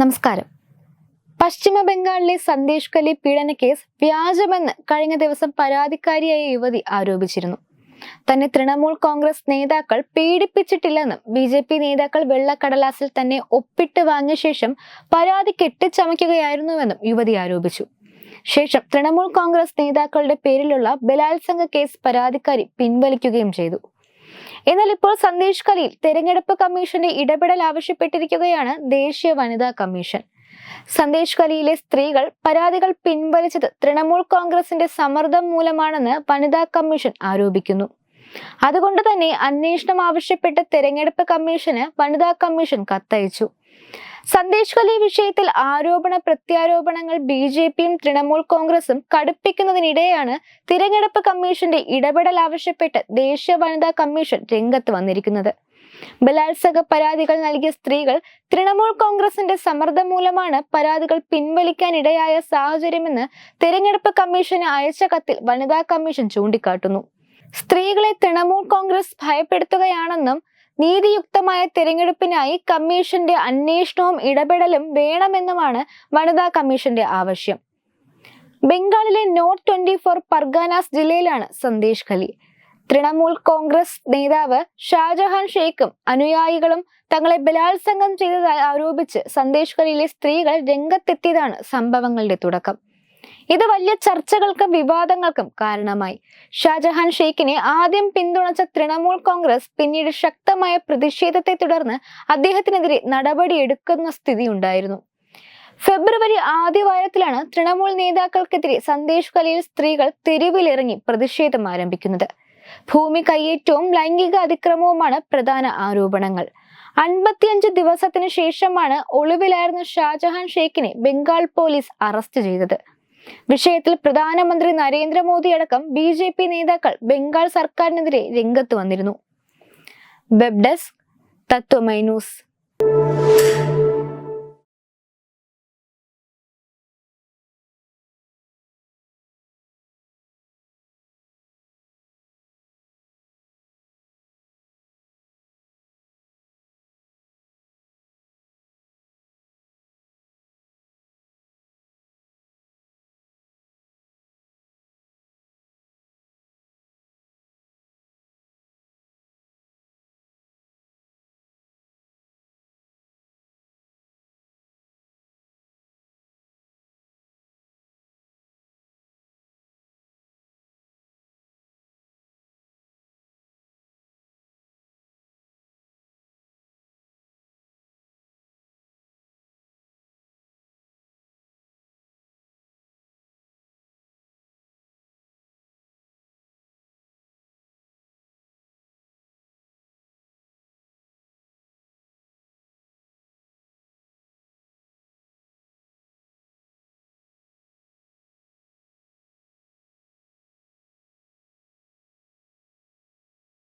നമസ്കാരം. പശ്ചിമ ബംഗാളിലെ സന്ദേശ് കലി പീഡന കേസ് വ്യാജമെന്ന് കഴിഞ്ഞ ദിവസം പരാതിക്കാരിയായ യുവതി ആരോപിച്ചിരുന്നു. തന്നെ തൃണമൂൽ കോൺഗ്രസ് നേതാക്കൾ പീഡിപ്പിച്ചിട്ടില്ലെന്നും ബി ജെ പി നേതാക്കൾ വെള്ളക്കടലാസിൽ തന്നെ ഒപ്പിട്ട് വാങ്ങിയ ശേഷം പരാതി കെട്ടിച്ചമയ്ക്കുകയായിരുന്നുവെന്നും യുവതി ആരോപിച്ചു. ശേഷം തൃണമൂൽ കോൺഗ്രസ് നേതാക്കളുടെ പേരിലുള്ള ബലാത്സംഗ കേസ് പരാതിക്കാരി പിൻവലിക്കുകയും ചെയ്തു. എന്നാൽ ഇപ്പോൾ സന്ദേശ് കലിൽ തെരഞ്ഞെടുപ്പ് കമ്മീഷന്റെ ഇടപെടൽ ആവശ്യപ്പെട്ടിരിക്കുകയാണ് ദേശീയ വനിതാ കമ്മീഷൻ. സന്ദേശ് കലിയിലെ സ്ത്രീകൾ പരാതികൾ പിൻവലിച്ചത് തൃണമൂൽ കോൺഗ്രസിന്റെ സമ്മർദ്ദം മൂലമാണെന്ന് വനിതാ കമ്മീഷൻ ആരോപിക്കുന്നു. അതുകൊണ്ട് തന്നെ അന്വേഷണം ആവശ്യപ്പെട്ട് തെരഞ്ഞെടുപ്പ് കമ്മീഷന് വനിതാ കമ്മീഷൻ കത്തയച്ചു. സന്ദേശ് കലി വിഷയത്തിൽ ആരോപണ പ്രത്യാരോപണങ്ങൾ ബി ജെ പിയും തൃണമൂൽ കോൺഗ്രസും കടുപ്പിക്കുന്നതിനിടെയാണ് തിരഞ്ഞെടുപ്പ് കമ്മീഷന്റെ ഇടപെടൽ ആവശ്യപ്പെട്ട് ദേശീയ വനിതാ കമ്മീഷൻ രംഗത്ത് വന്നിരിക്കുന്നത്. ബലാത്സംഗ പരാതികൾ നൽകിയ സ്ത്രീകൾ തൃണമൂൽ കോൺഗ്രസിന്റെ സമ്മർദ്ദം മൂലമാണ് പരാതികൾ പിൻവലിക്കാനിടയായ സാഹചര്യമെന്ന് തിരഞ്ഞെടുപ്പ് കമ്മീഷന് അയച്ച കത്തിൽ വനിതാ കമ്മീഷൻ ചൂണ്ടിക്കാട്ടുന്നു. സ്ത്രീകളെ തൃണമൂൽ കോൺഗ്രസ് ഭയപ്പെടുത്തുകയാണെന്നും നീതിയുക്തമായ തിരഞ്ഞെടുപ്പിനായി കമ്മീഷന്റെ അന്വേഷണവും ഇടപെടലും വേണമെന്നുമാണ് വനിതാ കമ്മീഷന്റെ ആവശ്യം. ബംഗാളിലെ നോർത്ത് ട്വന്റി ഫോർ പർഗാനാസ് ജില്ലയിലാണ് സന്ദേശ് ഖലി. തൃണമൂൽ കോൺഗ്രസ് നേതാവ് ഷാജഹാൻ ഷെയ്ഖും അനുയായികളും തങ്ങളെ ബലാത്സംഗം ചെയ്തതായി ആരോപിച്ച് സന്ദേശ് ഖലിയിലെ സ്ത്രീകൾ രംഗത്തെത്തിയതാണ് സംഭവങ്ങളുടെ തുടക്കം. ഇത് വലിയ ചർച്ചകൾക്കും വിവാദങ്ങൾക്കും കാരണമായി. ഷാജഹാൻ ഷെയ്ഖിനെ ആദ്യം പിന്തുണച്ച തൃണമൂൽ കോൺഗ്രസ് പിന്നീട് ശക്തമായ പ്രതിഷേധത്തെ തുടർന്ന് അദ്ദേഹത്തിനെതിരെ നടപടിയെടുക്കുന്ന സ്ഥിതി ഉണ്ടായിരുന്നു ഫെബ്രുവരി ആദ്യവാരത്തിലാണ് തൃണമൂൽ നേതാക്കൾക്കെതിരെ സന്ദേശ് കലയിൽ സ്ത്രീകൾ തെരുവിലിറങ്ങി പ്രതിഷേധം ആരംഭിക്കുന്നത്. ഭൂമി കയ്യേറ്റവും ലൈംഗിക അതിക്രമവുമാണ് പ്രധാന ആരോപണങ്ങൾ. അൻപത്തിയഞ്ച് ദിവസത്തിന് ശേഷമാണ് ഒളിവിലായിരുന്ന ഷാജഹാൻ ഷെയ്ഖിനെ ബംഗാൾ പോലീസ് അറസ്റ്റ് ചെയ്തത്. വിഷയത്തിൽ പ്രധാനമന്ത്രി നരേന്ദ്രമോദി അടക്കം ബി ജെ പി നേതാക്കൾ ബംഗാൾ സർക്കാരിനെതിരെ രംഗത്ത് വന്നിരുന്നു. Web desk Tatwamayi news.